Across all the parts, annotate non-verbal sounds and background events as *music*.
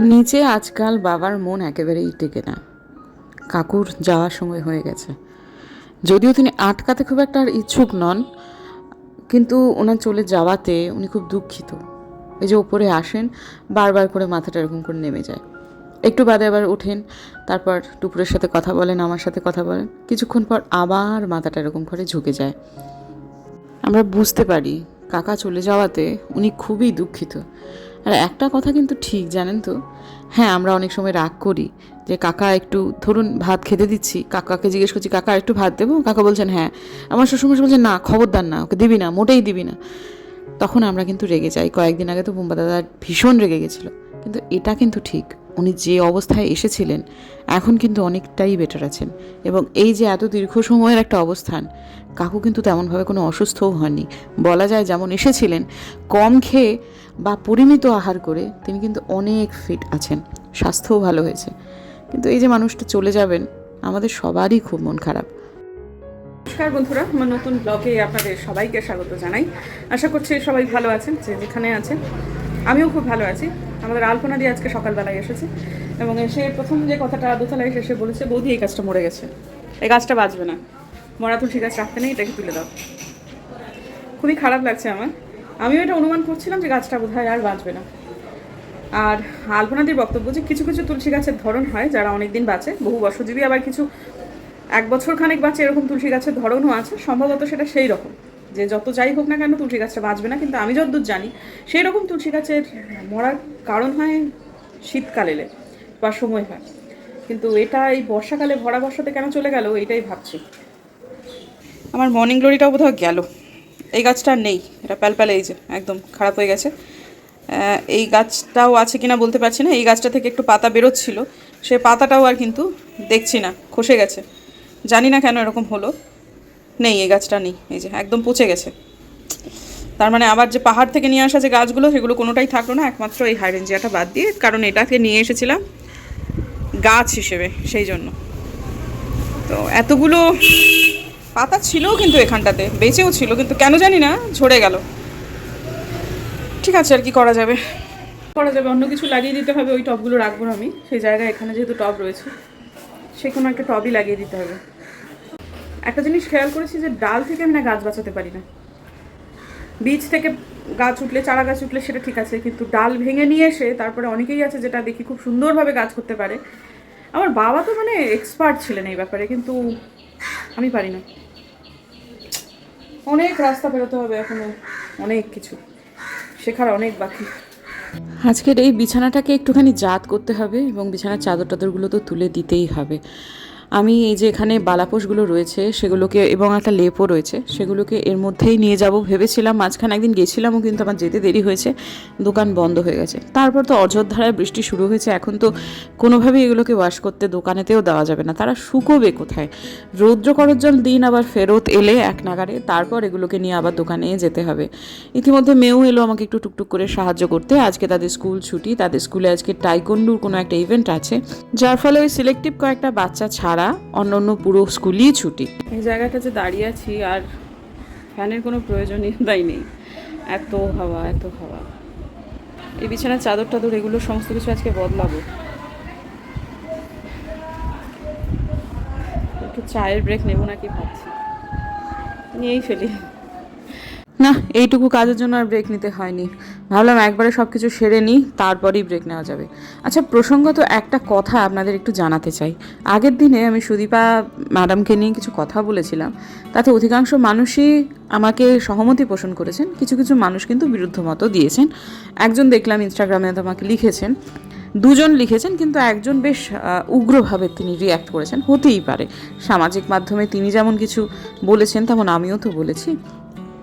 নিচে আজকাল বাবার মন একেবারেই টেকে না। কাকুর যাওয়ার সময় হয়ে গেছে। যদিও তিনি আটকাতে খুব একটা আর ইচ্ছুক নন, কিন্তু ওনার চলে যাওয়াতে উনি খুব দুঃখিত। এই যে ওপরে আসেন, বারবার করে মাথাটা এরকম করে নেমে যায়। একটু বাদে আবার ওঠেন, তারপর টুপুরের সাথে কথা বলেন, আমার সাথে কথা বলেন। কিছুক্ষণ পর আবার মাথাটা এরকম করে ঝুঁকে যায়। আমরা বুঝতে পারি, কাকা চলে যাওয়াতে উনি খুবই দুঃখিত। আর একটা কথা কিন্তু ঠিক, জানেন তো? হ্যাঁ আমরা অনেক সময় রাগ করি যে, কাকা, একটু ধরুন ভাত খেতে দিচ্ছি। কাকাকে জিজ্ঞেস করছি, কাকা, একটু ভাত দেবো? কাকা বলছেন হ্যাঁ। আমার শ্বশুরমশাই বলছেন, না, খবরদার না, ওকে দিবি না, মোটেই দিবি না। তখন আমরা কিন্তু রেগে যাই। কয়েকদিন আগে তো বুম্বা দাদা ভীষণ রেগে গেছিল। কিন্তু এটা কিন্তু ঠিক, উনি যে অবস্থায় এসেছিলেন, এখন কিন্তু অনেকটাই বেটার আছেন। এবং এই যে এত দীর্ঘ সময়ের একটা অবস্থান, কাকু কিন্তু তেমনভাবে কোনো অসুস্থও হননি। বলা যায় যেমন এসেছিলেন, কম খেয়ে বা পরিমিত আহার করে তিনি কিন্তু অনেক ফিট আছেন। স্বাস্থ্যও ভালো হয়েছে। কিন্তু এই যে মানুষটা চলে যাবেন, আমাদের সবারই খুব মন খারাপ। নমস্কার বন্ধুরা, আমার নতুন ব্লগে আপনাদের সবাইকে স্বাগত জানাই। আশা করছি সবাই ভালো আছেন, যে যেখানে আছেন। আমিও খুব ভালো আছি। আমাদের আলপনা দিয়ে আজকে সকালবেলায় এসেছে এবং এসে প্রথম যে কথাটা দোতলায় এসে এসে বলেছে, বৌদি, এই গাছটা মরে গেছে। এই গাছটা বাঁচবে না। মরা তুলসী গাছ রাখতে নেই, এটাকে তুলে দাও। খুবই খারাপ লাগছে আমার। আমিও এটা অনুমান করছিলাম যে গাছটা বোধহয় আর বাঁচবে না। আর আলপনাদের বক্তব্য যে কিছু কিছু তুলসী গাছের ধরন হয়, যারা অনেক দিন বাঁচে, বহু বর্ষজীবী আবার কিছু এক বছর খানেক বাঁচে এরকম তুলসী গাছের ধরনও আছে, সম্ভবত সেটা সেই রকম যে যত যাই হোক না কেন তুলসী গাছটা বাঁচবে না, কিন্তু আমি যতদূর জানি সেই রকম তুলসী গাছের মরার কারণ হয় শীতকালে বা সময় হয়। কিন্তু এটা এই বর্ষাকালে ভরা বর্ষাতে কেন চলে গেল এইটাই ভাবছি। আমার মর্নিং গ্লোরিটাও বোধহয় গেল। এই গাছটা নেই, এটা প্যালপ্যালে এই যে, একদম খারাপ হয়ে গেছে। এই গাছটাও আছে কিনা বলতে পারছি না, এই গাছটা থেকে একটু পাতা বেরোচ্ছিল, সে পাতাটাও আর কিন্তু দেখছি না, খসে গেছে। জানি না কেন এরকম হলো, নেই, এই গাছটা নেই, এই যে একদম পচে গেছে। তার মানে আবার যে পাহাড় থেকে নিয়ে আসা যে গাছগুলো, সেগুলো কোনোটাই থাকল না, একমাত্র এই হাইডেনজিয়াটা বাদ দিয়ে, কারণ এটাকে নিয়ে এসেছিলাম গাছ হিসেবে, সেই জন্য। তো এতগুলো পাতা ছিল কিন্তু এখানটাতে, বেঁচেও ছিল, কিন্তু কেন জানি না, ঝরে গেল। ঠিক আছে, আর কি করা যাবে? করা যাবে, অন্য কিছু লাগিয়ে দিতে হবে, ওই টবগুলো রাখব আমি। সেই জায়গায় এখানে যেহেতু টব রয়েছে, সে কোনো একটা টবই লাগিয়ে দিতে হবে। একটা জিনিস খেয়াল করেছি যে ডাল থেকে আমি না গাছ বাঁচাতে পারি না। বীজ থেকে গাছ উঠলে, চারা গাছ উঠলে সেটা ঠিক আছে, কিন্তু ডাল ভেঙে নিয়ে এসে তারপরে অনেকেই আছে যেটা দেখি খুব সুন্দরভাবে গাছ করতে পারে। আমার বাবা তো মানে এক্সপার্ট ছিলেন এই ব্যাপারে, কিন্তু আমি পারি না। অনেক রাস্তা বেরোতে হবে এখনও, অনেক কিছু। শেখার অনেক বাকি। আজকের এই বিছানাটাকে একটুখানি জাত করতে হবে এবং বিছানার চাদর টাদরগুলো তো তুলে দিতেই হবে। আমি এই যে এখানে বালাপোষগুলো রয়েছে, সেগুলোকে এবং একটা লেপও রয়েছে, সেগুলোকে এর মধ্যেই নিয়ে যাব ভেবেছিলাম। মাঝখানে একদিন গেছিলামও, কিন্তু আমার যেতে দেরি হয়েছে, দোকান বন্ধ হয়ে গেছে। তারপর তো অযোধ্যায় বৃষ্টি শুরু হয়েছে, এখন তো কোনোভাবেই এগুলোকে ওয়াশ করতে দোকানেতেও দেওয়া যাবে না। তারা শুকোবে কোথায়? রৌদ্র করজ্জল দিন আবার ফেরত এলে এক নাগারে তারপর এগুলোকে নিয়ে আবার দোকানে যেতে হবে। ইতিমধ্যে মেয়েও এলো আমাকে একটু টুকটুক করে সাহায্য করতে। আজকে তাদের স্কুল ছুটি, তাদের স্কুলে আজকে টাইকন্ডুর কোনো একটা ইভেন্ট আছে, যার ফলে ওই সিলেক্টিভ কয়েকটা বাচ্চা ছাড়া অন্য অন্য পুরো স্কুলই ছুটি। এই জায়গাটা যে দাঁড়িয়ে আছি আর ফ্যানের কোনো প্রয়োজনীয়তাই *laughs* নেই। এত হাওয়া এত হাওয়া। এই বিছানার চাদর টাদর, এগুলো সমস্ত কিছু আজকে বদলাবো। একটু চায়ের ব্রেক নেব নাকি ভাবছি। নিয়েই ফেলি। না, এইটুকু কাজের জন্য আর ব্রেক নিতে হয়নি। ভাবলাম একবারে সব কিছু সেরে নিই, তারপরেই ব্রেক নেওয়া যাবে। আচ্ছা প্রসঙ্গত একটা কথা আপনাদের একটু জানাতে চাই। আগের দিনে আমি সুদীপা ম্যাডামকে নিয়ে কিছু কথা বলেছিলাম। তাতে অধিকাংশ মানুষই আমাকে সহমতি পোষণ করেছেন। কিছু কিছু মানুষ কিন্তু বিরুদ্ধ মতো দিয়েছেন। একজন দেখলাম ইনস্টাগ্রামে আমাকে লিখেছেন। দুজন লিখেছেন, কিন্তু একজন বেশ উগ্রভাবে তিনি রিয়্যাক্ট করেছেন। হতেই পারে। সামাজিক মাধ্যমে তিনি যেমন কিছু বলেছেন, তেমন আমিও তো বলেছি।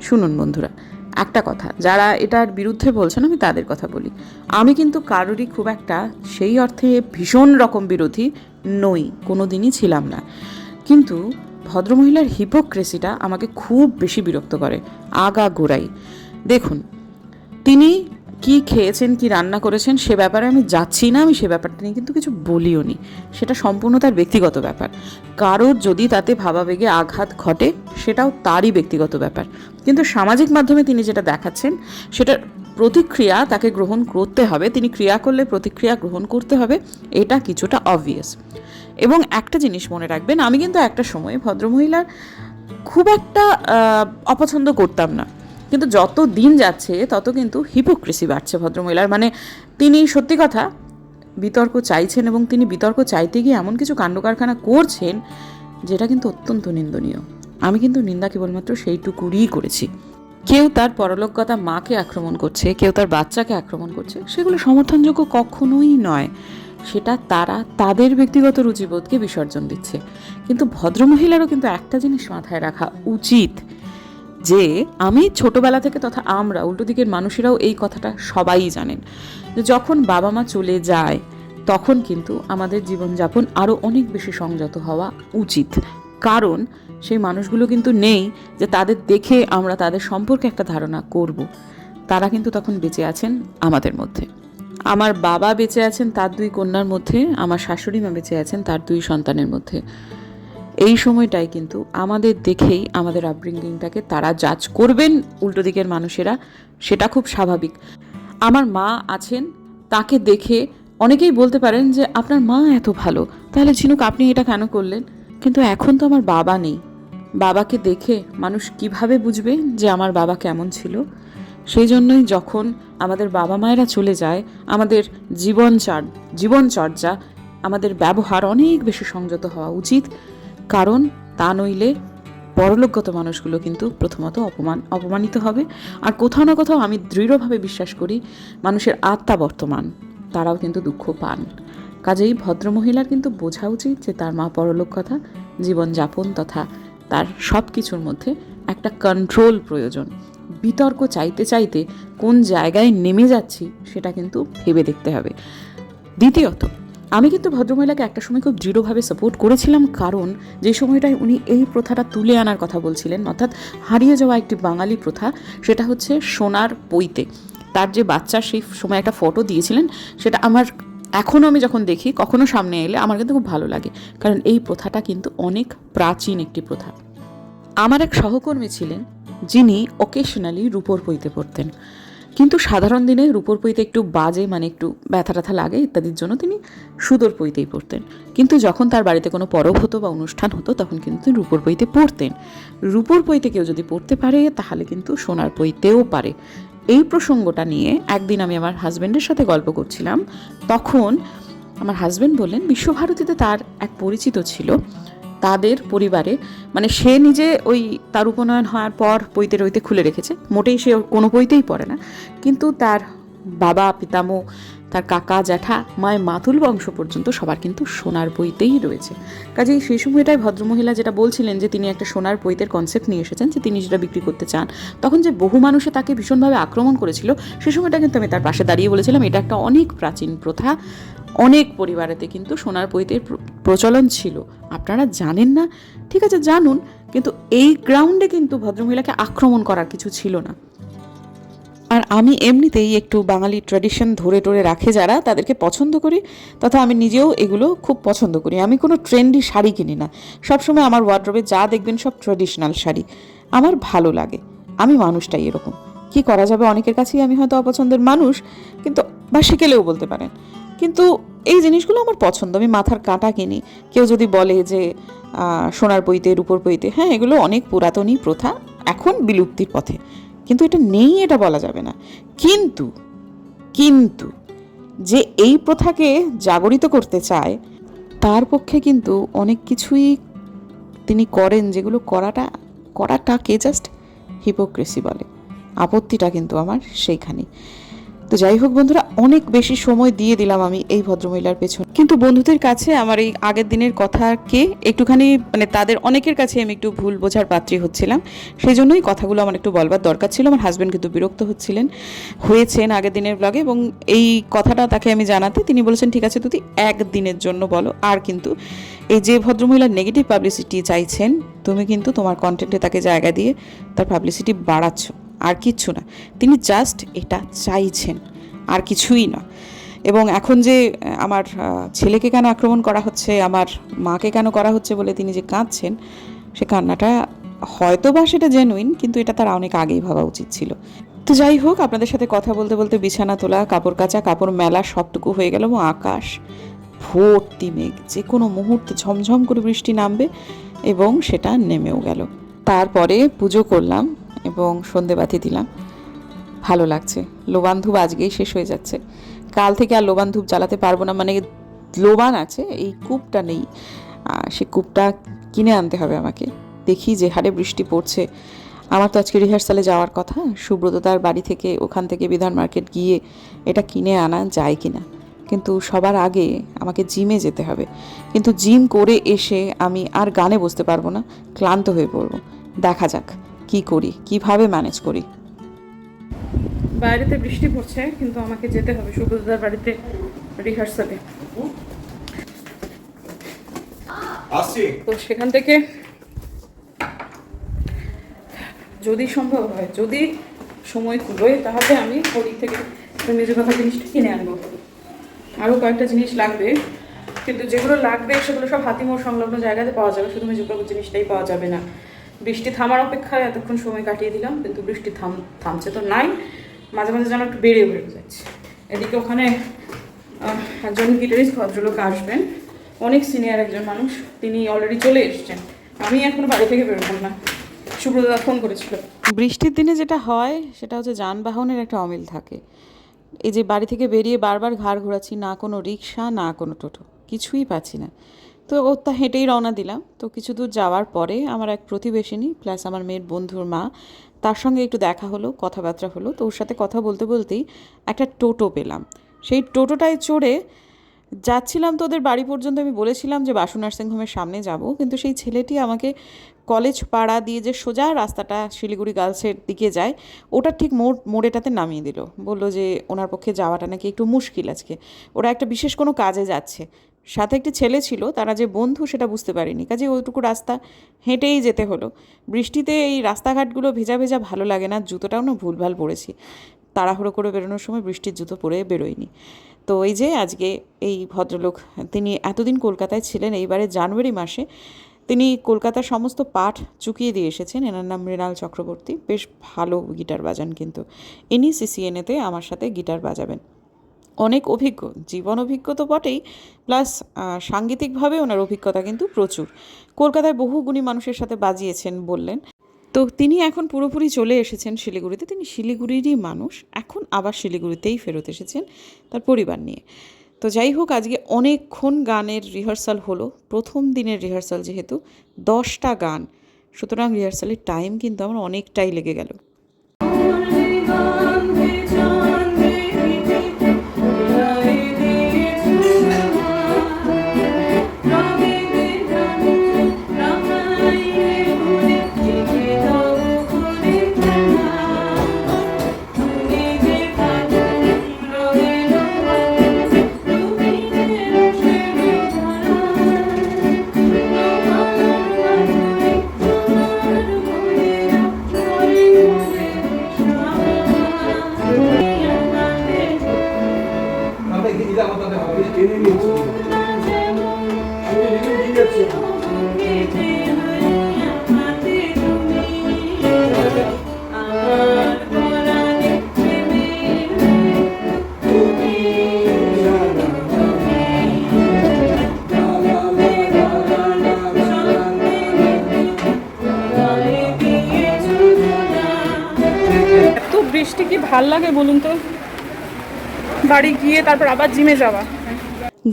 শুনুন বন্ধুরা, একটা কথা, যারা এটার বিরুদ্ধে বলছেন, আমি তাদের কথা বলি। আমি কিন্তু কারোরই খুব একটা সেই অর্থে ভীষণ রকম বিরোধী নই কোনো দিনই ছিলাম না। কিন্তু ভদ্রমহিলার হিপোক্রেসিটা আমাকে খুব বেশি বিরক্ত করে, আগা গোড়াই। দেখুন, তিনি কি খেয়েছেন, কি রান্না করেছেন, সে ব্যাপারে আমি যাচ্ছি না, আমি সে ব্যাপারটা নিয়ে কিন্তু কিছু বলিও নি। সেটা সম্পূর্ণ তার ব্যক্তিগত ব্যাপার। কারোর যদি তাতে ভাবাবেগে আঘাত ঘটে, সেটাও তারই ব্যক্তিগত ব্যাপার। কিন্তু সামাজিক মাধ্যমে তিনি যেটা দেখাচ্ছেন, সেটার প্রতিক্রিয়া তাকে গ্রহণ করতে হবে, তিনি ক্রিয়া করলে প্রতিক্রিয়া গ্রহণ করতে হবে, এটা কিছুটা অবভিয়াস এবং একটা জিনিস মনে রাখবেন, আমি কিন্তু একটা সময়ে ভদ্রমহিলার খুব একটা অপছন্দ করতাম না। কিন্তু যত দিন যাচ্ছে, তত কিন্তু হিপোক্রেসি বাড়ছে ভদ্রমহিলার। মানে তিনি সত্যি কথা, বিতর্ক চাইছেন এবং তিনি বিতর্ক চাইতে গিয়ে এমন কিছু কাণ্ড কারখানা করছেন, যেটা কিন্তু অত্যন্ত নিন্দনীয়। আমি কিন্তু নিন্দা কেবলমাত্র সেইটুকুরই করেছি। কেউ তার পরলোকগতা মাকে আক্রমণ করছে, কেউ তার বাচ্চাকে আক্রমণ করছে, সেগুলো সমর্থনযোগ্য কখনোই নয়। সেটা তারা তাদের ব্যক্তিগত রুচিবোধকে বিসর্জন দিচ্ছে। কিন্তু ভদ্রমহিলারও কিন্তু একটা জিনিস মাথায় রাখা উচিত। যে আমি ছোটবেলা থেকে তথা আমরা উল্টো দিকের মানুষেরাও এই কথাটা সবাই জানেন। যখন বাবা মা চলে যায়, তখন কিন্তু আমাদের জীবনযাপন আরও অনেক বেশি সংযত হওয়া উচিত। কারণ সেই মানুষগুলো কিন্তু নেই যে তাদের দেখে আমরা তাদের সম্পর্কে একটা ধারণা করব। তারা কিন্তু তখন বেঁচে আছেন আমাদের মধ্যে। আমার বাবা বেঁচে আছেন তার দুই কন্যার মধ্যে, আমার শাশুড়ি মা বেঁচে আছেন তার দুই সন্তানের মধ্যে। এই সময়টাই কিন্তু আমাদের দেখেই আমাদের আপব্রিঙ্গিংটাকে তারা জাজ করবেন উল্টো দিকের মানুষেরা, সেটা খুব স্বাভাবিক। আমার মা আছেন, তাকে দেখে অনেকেই বলতে পারেন যে, আপনার মা এত ভালো, তাহলে ঝিনুক আপনি এটা কেন করলেন? কিন্তু এখন তো আমার বাবা নেই। বাবাকে দেখে মানুষ কীভাবে বুঝবে যে আমার বাবা কেমন ছিল? সেই জন্যই যখন আমাদের বাবা মায়েরা চলে যায়, আমাদের জীবনচার, জীবনচর্যা, আমাদের ব্যবহার অনেক বেশি সংযত হওয়া উচিত। কারণ তা নইলে পরলোকগত মানুষগুলো কিন্তু প্রথমত অপমান, অপমানিত হবে। আর কোথাও না কোথাও আমি দৃঢ়ভাবে বিশ্বাস করি, মানুষের আত্মা বর্তমান, তারাও কিন্তু দুঃখ পান। কাজেই ভদ্রমহিলার কিন্তু বোঝা উচিত যে তার মা পরলোক কথা, জীবনযাপন তথা তার সব কিছুর মধ্যে একটা কন্ট্রোল প্রয়োজন। বিতর্ক চাইতে চাইতে কোন জায়গায় নেমে যাচ্ছি, সেটা কিন্তু ভেবে দেখতে হবে। দ্বিতীয়ত আমি কিন্তু ভদ্রমহিলাকে একটা সময় খুব দৃঢ়ভাবে সাপোর্ট করেছিলাম, কারণ যে সময়টায় উনি এই প্রথাটা তুলে আনার কথা বলছিলেন, অর্থাৎ হারিয়ে যাওয়া একটি বাঙালি প্রথা, সেটা হচ্ছে সোনার পইতে তার যে বাচ্চার সেই সময় একটা ফটো দিয়েছিলেন, সেটা আমার এখনও আমি যখন দেখি, কখনো সামনে এলে আমার কিন্তু খুব ভালো লাগে, কারণ এই প্রথাটা কিন্তু অনেক প্রাচীন একটি প্রথা। আমার এক সহকর্মী ছিলেন, যিনি অকেশনালি রূপোর পইতে পড়তেন। কিন্তু সাধারণ দিনে রূপোর পইতে একটু বাজে মানে একটু ব্যথা ট্যাথা লাগে ইত্যাদির জন্য তিনি সুদোর পইতেই পড়তেন। কিন্তু যখন তার বাড়িতে কোনো পরব হতো বা অনুষ্ঠান হতো, তখন কিন্তু তিনি রূপোর পইতে পড়তেন। রূপোর পইতে কেউ যদি পড়তে পারে, তাহলে কিন্তু সোনার পইতেও পারে। এই প্রসঙ্গটা নিয়ে একদিন আমি আমার হাজব্যান্ডের সাথে গল্প করছিলাম। তখন আমার হাজব্যান্ড বললেন, বিশ্বভারতীতে তার এক পরিচিত ছিল। তাদের পরিবারে মানে সে নিজে ওই তার উপনয়ন হওয়ার পর বইতে রইতে খুলে রেখেছে। মোটেই সে কোনো বইতেই পড়ে না। কিন্তু তার বাবা, পিতামহ তার কাকা, জ্যাঠা, মায়ের মাতুল বংশ পর্যন্ত সবার কিন্তু সোনার বইতেই রয়েছে। কাজেই সেই সময়টাই ভদ্রমহিলা যেটা বলছিলেন যে, তিনি একটা সোনার বইতের কনসেপ্ট নিয়ে এসেছেন যে, তিনি যেটা বিক্রি করতে চান, তখন যে বহু মানুষে তাকে ভীষণভাবে আক্রমণ করেছিল, সে সময়টা কিন্তু আমি তার পাশে দাঁড়িয়ে বলেছিলাম, এটা একটা অনেক প্রাচীন প্রথা, অনেক পরিবারেতে কিন্তু সোনার প্র- প্রচলন ছিল। আপনারা জানেন না? ঠিক আছে, জানুন, কিন্তু এই গ্রাউন্ডে কিন্তু ভদ্রমহিলাকে আক্রমণ করার কিছু ছিল না। আর আমি এমনিতেই একটু বাঙালি ট্র্যাডিশন ধরে টরে রাখে যারা, তাদেরকে পছন্দ করি, তথা আমি নিজেও এগুলো খুব পছন্দ করি। আমি কোনো ট্রেন্ডি শাড়ি কিনি না। সবসময় আমার ওয়ার্ড্রোবে যা দেখবেন সব ট্র্যাডিশনাল শাড়ি। আমার ভালো লাগে। আমি মানুষটাই এরকম। কি করা যাবে? অনেকের কাছেই আমি হয়তো অপছন্দের মানুষ, কিন্তু বা শিখেলেও বলতে পারেন। কিন্তু এই জিনিসগুলো আমার পছন্দ। আমি মাথার কাঁটা কিনি। কেউ যদি বলে যে সোনার বইতে রূপোর বইতে হ্যাঁ এগুলো অনেক পুরাতনই প্রথা, এখন বিলুপ্তির পথে। কিন্তু এটা নেই, এটা বলা যাবে না। কিন্তু কিন্তু যে এই প্রথাকে জাগরিত করতে চায়, তার পক্ষে কিন্তু অনেক কিছুই তিনি করেন যেগুলো করাটা, করাটাকে জাস্ট হিপোক্রেসি বলে। আপত্তিটা কিন্তু আমার সেইখানেই। তো যাই হোক বন্ধুরা, অনেক বেশি সময় দিয়ে দিলাম আমি এই ভদ্রমহিলার পেছনে। কিন্তু বন্ধুদের কাছে আমার এই আগের দিনের কথাকে একটুখানি মানে তাদের অনেকের কাছে আমি একটু ভুল বোঝার পাত্রী হচ্ছিলাম। সেই জন্যই কথাগুলো আমার একটু বলবার দরকার ছিল। আমার হাজব্যান্ড কিন্তু বিরক্ত হচ্ছিলেন। হয়েছেন আগের দিনের ব্লগে এবং এই কথাটা তাকে আমি জানাতে তিনি বলেছেন, ঠিক আছে তুই একদিনের জন্য বলো। আর কিন্তু এই যে ভদ্রমহিলার নেগেটিভ পাবলিসিটি চাইছেন, তুমি কিন্তু তোমার কন্টেন্টে তাকে জায়গা দিয়ে তার পাবলিসিটি বাড়াচ্ছ। আর কিচ্ছু না। তিনি জাস্ট এটা চাইছেন, আর কিছুই না। এবং এখন যে আমার ছেলেকে কেন আক্রমণ করা হচ্ছে, আমার মাকে কেন করা হচ্ছে বলে তিনি যে কাঁদছেন, সে কান্নাটা হয়তো বা সেটা জেনুইন কিন্তু এটা তার অনেক আগেই ভাবা উচিত ছিল। তো যাই হোক, আপনাদের সাথে কথা বলতে বলতে বিছানা তোলা, কাপড় কাচা, কাপড় মেলা সবটুকু হয়ে গেল আকাশ ভর্তি মেঘ, যে কোনো মুহূর্তে ঝমঝম করে বৃষ্টি নামবে এবং সেটা নেমেও গেল। তারপরে পুজো করলাম এবং সন্ধেবাতি দিলাম। ভালো লাগছে। লোবান ধূপ আজকেই শেষ হয়ে যাচ্ছে। কাল থেকে আর লোবান ধূপ জ্বালাতে পারব না মানে লোবান আছে, এই কূপটা নেই। সে কূপটা কিনে আনতে হবে আমাকে। দেখি যে হারে বৃষ্টি পড়ছে। আমার তো আজকে রিহার্সালে যাওয়ার কথা। সুব্রত তার বাড়ি থেকে ওখান থেকে বিধান মার্কেট গিয়ে এটা কিনে আনা যায় কি না কিন্তু সবার আগে আমাকে জিমে যেতে হবে। কিন্তু জিম করে এসে আমি আর গানে বসতে পারব না, ক্লান্ত হয়ে পড়ব। দেখা যাক। কি করি? কীভাবে ম্যানেজ করি? বাইরেতে বৃষ্টি পড়ছে কিন্তু আমাকে যেতে হবে সুব্রতদার বাড়িতে রিহার্সালে আসছি। তো সেখান থেকে যদি সম্ভব হয় যদি সময় কুলোয় তাহলে আমি ওদিক থেকে মেজে কথা জিনিসটা কিনে আনব। আরও কয়েকটা জিনিস লাগবে কিন্তু যেগুলো লাগবে সেগুলো সব হাতিমোড় সংলগ্ন জায়গাতে পাওয়া যাবে শুধু মেজুকাকুর জিনিসটাই পাওয়া যাবে না। বৃষ্টি থামার অপেক্ষায় এতক্ষণ সময় কাটিয়ে দিলাম, কিন্তু বৃষ্টি থাম থামছে তো নাই। মাঝে মাঝে যেন একটু বেড়ে বেড়ে যাচ্ছে। এদিকে ওখানে একজন গিটারিস্ট, ভদ্রলোক আসবেন। অনেক সিনিয়র একজন মানুষ, তিনি অলরেডি চলে এসেছেন। আমি এখনও বাড়ি থেকে বেরোলাম না। সুব্রতদা ফোন করেছিল। বৃষ্টির দিনে যেটা হয়, সেটা হচ্ছে যানবাহনের একটা অমিল থাকে। এই যে বাড়ি থেকে বেরিয়ে বারবার ঘাড় ঘোরাচ্ছি, না কোনো রিক্সা, না কোনো টোটো, কিছুই পাচ্ছি না। তো ওর তা হেঁটেই রওনা দিলাম। তো কিছু দূর যাওয়ার পরে আমার এক প্রতিবেশিনী প্লাস আমার মেয়ের বন্ধুর মা, তার সঙ্গে একটু দেখা হলো, কথাবার্তা হলো। তো ওর সাথে কথা বলতে বলতেই একটা টোটো পেলাম। সেই টোটোটায় চড়ে যাচ্ছিলাম তো ওদের বাড়ি পর্যন্ত। আমি বলেছিলাম যে বাসু নার্সিংহোমের সামনে যাব। কিন্তু সেই ছেলেটি আমাকে কলেজ পাড়া দিয়ে যে সোজা রাস্তাটা শিলিগুড়ি গার্লসের দিকে যায়, ওটা ঠিক মোড়, মোড়েটাতে নামিয়ে দিল। বলল যে ওনার পক্ষে যাওয়াটা নাকি একটু মুশকিল আজকে। ওরা একটা বিশেষ কোনো কাজে যাচ্ছে। সাথে একটি ছেলে ছিল, তারা যে বন্ধু সেটা বুঝতে পারিনি। কাজে ওইটুকু রাস্তা হেঁটেই যেতে হলো। বৃষ্টিতে এই রাস্তাঘাটগুলো ভেজা ভেজা ভালো লাগে না, জুতোটাও না ভুলভাল পড়েছি। তাড়াহুড়ো করে বেরোনোর সময় বৃষ্টির জুতো পরে বেরোয়নি। তো এই যে আজকে এই ভদ্রলোক, তিনি এতদিন কলকাতায় ছিলেন, এইবারে জানুয়ারি মাসে তিনি কলকাতার সমস্ত পাঠ চুকিয়ে দিয়ে এসেছেন। এনার নাম মৃণাল চক্রবর্তী। বেশ ভালো গিটার বাজান কিন্তু। ইনি সিসিএনএতে আমার সাথে গিটার বাজাবেন। অনেক অভিজ্ঞ, জীবন অভিজ্ঞ তো বটেই, প্লাস সাংগীতিকভাবে ওনার অভিজ্ঞতা কিন্তু প্রচুর। কলকাতায় বহু গুণী মানুষের সাথে বাজিয়েছেন, বললেন। তো তিনি এখন পুরোপুরি চলে এসেছেন শিলিগুড়িতে। তিনি শিলিগুড়িরই মানুষ, এখন আবার শিলিগুড়িতেই ফেরত এসেছেন তার পরিবার নিয়ে। তো যাই হোক, আজকে অনেকক্ষণ গানের রিহার্সাল হলো। প্রথম দিনের রিহার্সাল যেহেতু, দশটা গান। সুতরাং রিহার্সালের টাইম কিন্তু আমার অনেকটাই লেগে গেল। বৃষ্টি কি ভালো লাগে বলুন তো? বাড়ি গিয়ে তারপর আবার জিমে যাওয়া।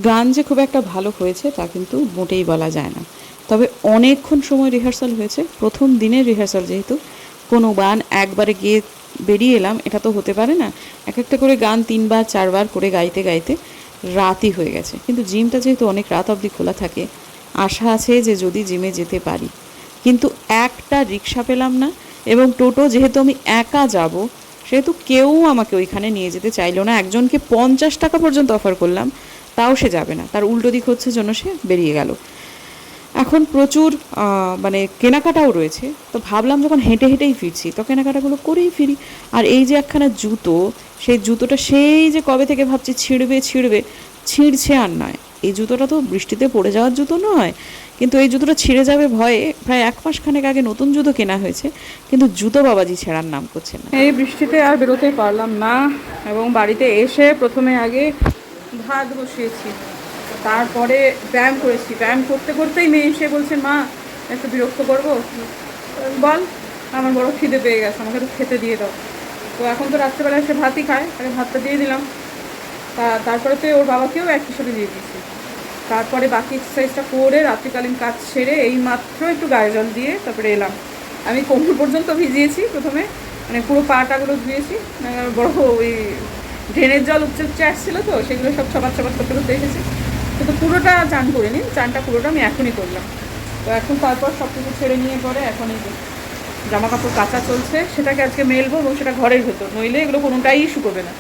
গান যে খুব একটা ভালো হয়েছে, তা কিন্তু মোটেই বলা যায় না। তবে অনেকক্ষণ সময় রিহার্সাল হয়েছে। প্রথম দিনের রিহার্সাল যেহেতু, কোনো গান একবারে গিয়ে বেরিয়ে এলাম, এটা তো হতে পারে না। এক একটা করে গান তিনবার, চারবার করে গাইতে গাইতে রাতই হয়ে গেছে। কিন্তু জিমটা যেহেতু অনেক রাত অবধি খোলা থাকে, আশা আছে যে যদি জিমে যেতে পারি। কিন্তু একটা রিক্সা পেলাম না, এবং টোটো যেহেতু আমি একা যাব সেহেতু কেউ আমাকে ওইখানে নিয়ে যেতে চাইলো না। একজনকে পঞ্চাশ টাকা পর্যন্ত অফার করলাম, তাও সে যাবে না। তার উল্টো দিক হচ্ছে জন্য সে বেরিয়ে গেল। এখন প্রচুর মানে কেনাকাটাও রয়েছে। তো ভাবলাম যখন হেঁটে হেঁটেই ফিরছি, তো কেনাকাটাগুলো করেই ফিরি। আর এই যে একখানা জুতো, সেই জুতোটা সেই যে কবে থেকে ভাবছি ছিঁড়বে ছিঁড়বে, ছিঁড়ছে আর নয়। এই জুতোটা তো বৃষ্টিতে পড়ে যাওয়ার জুতো নয়। কিন্তু এই জুতোটা ছিঁড়ে যাবে ভয়ে প্রায় এক মাস খানেক আগে নতুন জুতো কেনা হয়েছে, কিন্তু জুতো বাবাজি ছেঁড়ার নাম করছে না। এই বৃষ্টিতে আর বেরোতে পারলাম না এবং বাড়িতে এসে প্রথমে আগে ভাত বসিয়েছি, তারপরে ব্যায়াম করেছি। ব্যায়াম করতে করতেই মেয়ে এসে বলছে, মা, একটু বিরক্ত করব? বল, আমার বড় খিদে পেয়ে গেছে, আমাকে তো খেতে দিয়ে দাও। তো এখন তো রাত্রেবেলা এসে ভাতই খায় আগে ভাতটা দিয়ে দিলাম। তা, তারপরে তো ওর বাবাকেও একই সাথে দিয়ে দিয়েছি। তারপরে বাকি এক্সারসাইজটা করে রাত্রিকালীন কাজ সেরে এই মাত্র একটু গায়ে জল দিয়ে তারপরে এলাম। আমি কোমর পর্যন্ত ভিজিয়েছি প্রথমে মানে পুরো পাটাগুলো ধুয়েছি আহ, বড় ওই ড্রেনের জল উপচে উপচে আসছিল তো সেগুলো সব সবার সবার করতে করতে এসেছি। কিন্তু পুরোটা চান করিনি চানটা পুরোটা আমি এখনই করলাম। তো এখন তারপর সব কিছু ছেড়ে নিয়ে পরে এখন এই যে জামা কাপড় কাচা চলছে সেটাকে আজকে মেলবো এবং সেটা ঘরের ভেতর নইলে এগুলো কোনোটাই শুকোবে না।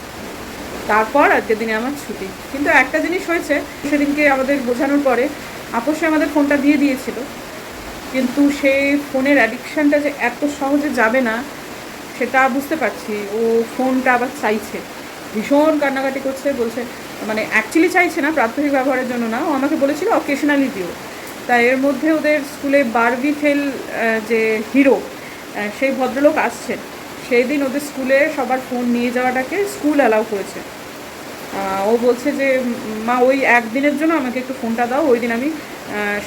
তারপর আজকের দিনে আমার ছুটি। কিন্তু একটা জিনিস হয়েছে, সেদিনকে আমাদের বোঝানোর পরে আপোষে আমাদের ফোনটা দিয়ে দিয়েছিল। কিন্তু সেই ফোনের অ্যাডিকশানটা যে এত সহজে যাবে না, সেটা বুঝতে পারছি। ও ফোনটা আবার চাইছে। ভীষণ কান্নাকাটি করছে, বলছে মানে অ্যাকচুয়ালি চাইছে না, প্রাথমিক ব্যবহারের জন্য না। ও আমাকে বলেছিল অকেশনালি দিও। তাই এর মধ্যে ওদের স্কুলে বারবি ফেল যে হিরো সেই ভদ্রলোক আসছেন। সেই দিন ওদের স্কুলে সবার ফোন নিয়ে যাওয়াটাকে স্কুল অ্যালাউ করেছে। ও বলছে যে, মা, ওই একদিনের জন্য আমাকে একটু ফোনটা দাও, ওই দিন আমি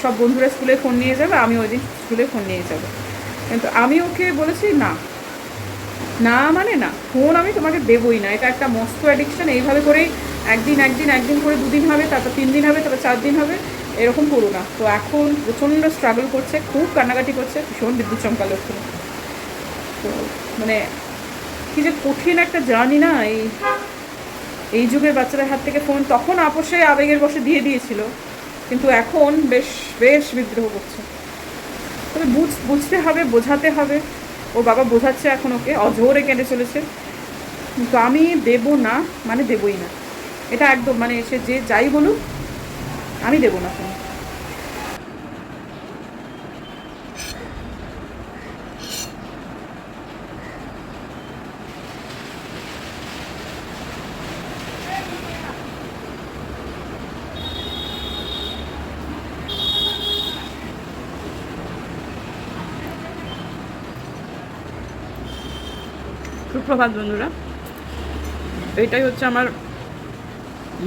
সব বন্ধুরা স্কুলে ফোন নিয়ে যাবে, আমি ওই দিন স্কুলে ফোন নিয়ে যাব। কিন্তু আমি ওকে বলেছি, না। না মানে না, ফোন আমি তোমাকে দেবই না, এটা একটা মস্ত অ্যাডিকশান এইভাবে করেই একদিন একদিন একদিন করে দুদিন হবে, তারপর তিন দিন হবে, তারপর চার দিন হবে, এরকম করো না। তো এখন প্রচণ্ড স্ট্রাগল করছে, খুব কান্নাকাটি করছে, ভীষণ বিদ্যুৎ চমকালো তো মানে কি যে কঠিন একটা জার্নি না, এই এই যুগের বাচ্চাদের হাত থেকে ফোন তখন আপোষে আবেগের বসে দিয়ে দিয়েছিল, কিন্তু এখন বেশ বেশ বিদ্রোহ করছে। তবে বুঝ, বুঝতে হবে, বোঝাতে হবে। ও বাবা বোঝাচ্ছে এখন ওকে অজোরে কেঁদে চলেছে। কিন্তু আমি দেব না মানে দেবই না। এটা একদম মানে সে যে যাই বলুক, আমি দেবো না ফোন সুপ্রভাত, বন্ধুরা। এটাই হচ্ছে আমার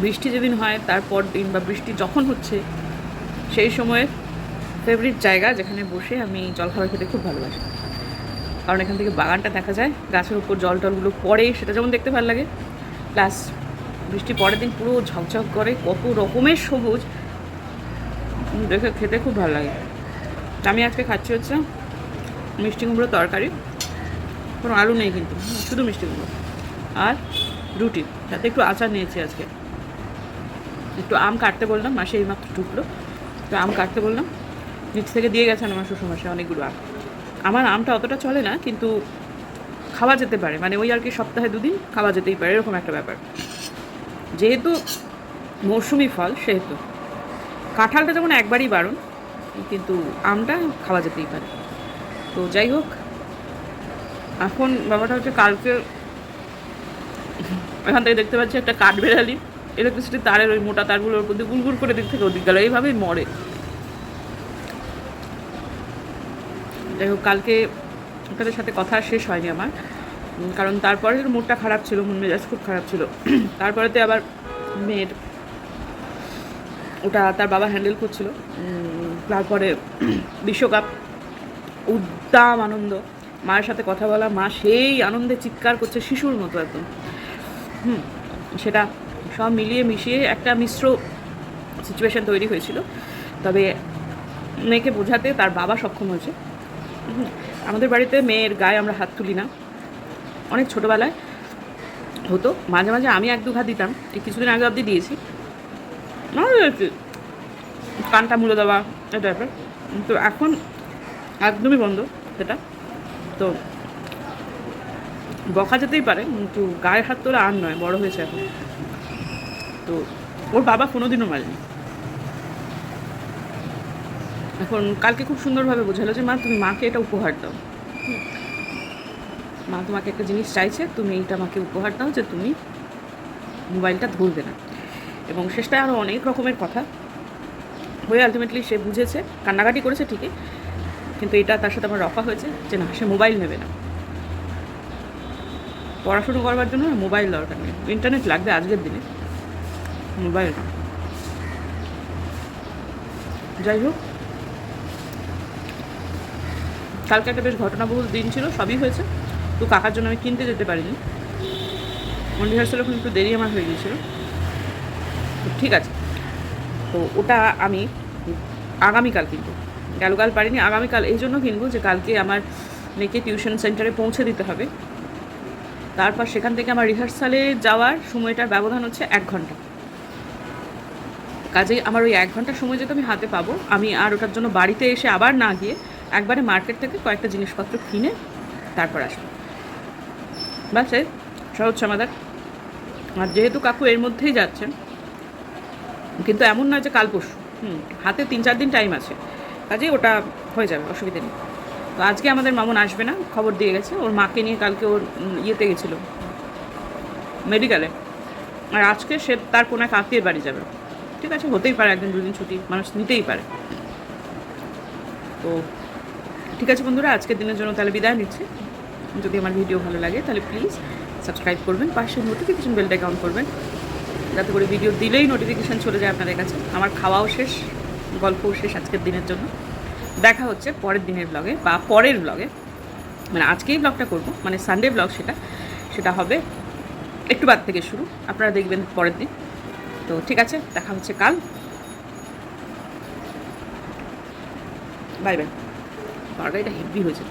বৃষ্টি যেদিন হয় তারপর দিন বা বৃষ্টি যখন হচ্ছে, সেই সময়ের ফেভারিট জায়গা যেখানে বসে আমি জলখাবার খেতে খুব ভালোবাসি। কারণ এখান থেকে বাগানটা দেখা যায়, গাছের উপর জল টলগুলো পড়ে, সেটা যেমন দেখতে ভালো লাগে। প্লাস বৃষ্টি পরের দিন পুরো ঝকঝক করে, কত রকমের সবুজ, দেখে খেতে খুব ভালো লাগে। আমি আজকে খাচ্ছি হচ্ছে মিষ্টি কুমড়ো তরকারি। কোনো আলু নেই কিন্তু শুধু মিষ্টি কুমড়ো আর রুটি সাথে একটু আচার নিয়েছি আজকে। একটু আম কাটতে বললাম, মাসে এই মাত্র ঢুকলো তো আম কাটতে বললাম। নিচ থেকে দিয়ে গেছেন আমার শ্বশুরমশাই অনেকগুলো আম। আমার আমটা অতটা চলে না, কিন্তু খাওয়া যেতে পারে। মানে ওই আর কি সপ্তাহে দুদিন খাওয়া যেতেই পারে, এরকম একটা ব্যাপার। যেহেতু মৌসুমি ফল, সেহেতু। কাঁঠালটা যেমন একবারই বারণ, কিন্তু আমটা খাওয়া যেতেই পারে। তো যাই হোক এখন ব্যাপারটা হচ্ছে কালকে এখান থেকে দেখতে পাচ্ছি একটা কাঠবেড়ালি। ইলেকট্রিসিটি তারের ওই মোটা তারগুলোর উপর দিয়ে গুলগুল করে দিক থেকে ওদিক গেল। এইভাবেই মরে। যাই হোক, কালকে তাদের সাথে কথা শেষ হয়নি আমার। কারণ তারপরে মুডটা খারাপ ছিল, মন মেজাজ খুব খারাপ ছিল। *clears throat* তারপরেতে আবার মেয়ের, ওটা তার বাবা হ্যান্ডেল করছিল। তারপরে *clears throat* বিশ্বকাপ, উদ্দাম আনন্দ। মায়ের সাথে কথা বলা, মা সেই আনন্দে চিৎকার করছে শিশুর মতো একদম। হুম, সেটা সব মিলিয়ে মিশিয়ে একটা মিশ্র সিচুয়েশন তৈরি হয়েছিল। তবে মেয়েকে বোঝাতে তার বাবা সক্ষম হয়েছে। আমাদের বাড়িতে মেয়ের গায়ে আমরা হাত তুলি না। অনেক ছোটোবেলায় হতো। মাঝে মাঝে আমি এক দু ঘা দিতাম। এই কিছুদিন আগে অবধি দিয়েছি। কানটা মুড়ে দেওয়া এটা ব্যাপার তো এখন একদমই বন্ধ সেটা। তো বকা যেতেই পারে, কিন্তু গায়ে হাত তোলা আর নয়, বড় হয়েছে এখন। তো ওর বাবা কোনোদিনও মারেনি। এখন কালকে খুব সুন্দরভাবে বোঝালো যে, মা, তুমি মাকে এটা উপহার দাও। মা তোমাকে একটা জিনিস চাইছে, তুমি এইটা মাকে উপহার দাও যে তুমি মোবাইলটা ধরবে না। এবং শেষটায় আরও অনেক রকমের কথা। হয়ে আলটিমেটলি সে বুঝেছে, কান্নাকাটি করেছে ঠিকই কিন্তু এটা তার সাথে আমার রফা হয়েছে যে না, সে মোবাইল নেবে না। পড়াশুনো করবার জন্য মোবাইল দরকার নেই। ইন্টারনেট লাগবে আজকের দিনে। মোবাইল যাই হোক, কালকে একটা বেশ ঘটনাবহুল দিন ছিল, সবই হয়েছে। তো কাকার জন্য আমি কিনতে যেতে পারিনি। আমার রিহার্সাল ওখানে একটু দেরি আমার হয়ে গিয়েছিল। ঠিক আছে। তো ওটা আমি আগামীকাল কিনবো। গেলকাল পারিনি, আগামীকাল এই জন্য কিনবো যে কালকে আমার মেয়েকে টিউশন সেন্টারে পৌঁছে দিতে হবে। তারপর সেখান থেকে আমার রিহার্সালে যাওয়ার সময়টার ব্যবধান হচ্ছে এক ঘণ্টা। কাজেই আমার ওই এক ঘণ্টা সময় যেহেতু আমি হাতে পাবো, আমি আর ওটার জন্য বাড়িতে এসে আবার না গিয়ে একবারে মার্কেট থেকে কয়েকটা জিনিসপত্র কিনে তারপর আসব। বাস সহজ সমাধান। আর যেহেতু কাকু এর মধ্যেই যাচ্ছেন, কিন্তু এমন নয় যে কাল পরশু, হুম, হাতে তিন চার দিন টাইম আছে। কাজেই ওটা হয়ে যাবে, অসুবিধা নেই। তো আজকে আমাদের মামুন আসবে না, খবর দিয়ে গেছে। ওর মাকে নিয়ে কালকে ওর ইয়েতে গেছিল, মেডিকেলে। আর আজকে সে তার কোনো এক আত্মীয়ের বাড়ি যাবে। ঠিক আছে, হতেই পারে, একদিন দুদিন ছুটি, মানুষ নিতেই পারে। তো ঠিক আছে বন্ধুরা, আজকের দিনের জন্য তাহলে বিদায় নিচ্ছি। যদি আমার ভিডিও ভালো লাগে, তাহলে প্লিজ সাবস্ক্রাইব করবেন, পাশে নোটিফিকেশন বেলটা অন করবেন। যাতে করে ভিডিও দিলেই নোটিফিকেশান চলে যায় আপনাদের কাছে। আমার খাওয়াও শেষ। গল্পও শেষ আজকের দিনের জন্য। দেখা হচ্ছে পরের দিনের ব্লগে বা পরের ব্লগে মানে আজকেই ব্লগটা করব মানে সানডে ব্লগ সেটা। সেটা হবে একটু বাদ থেকে শুরু। আপনারা দেখবেন পরের দিন। তো ঠিক আছে, দেখা হচ্ছে কাল। বাই বাই এটা হেভি হয়েছে।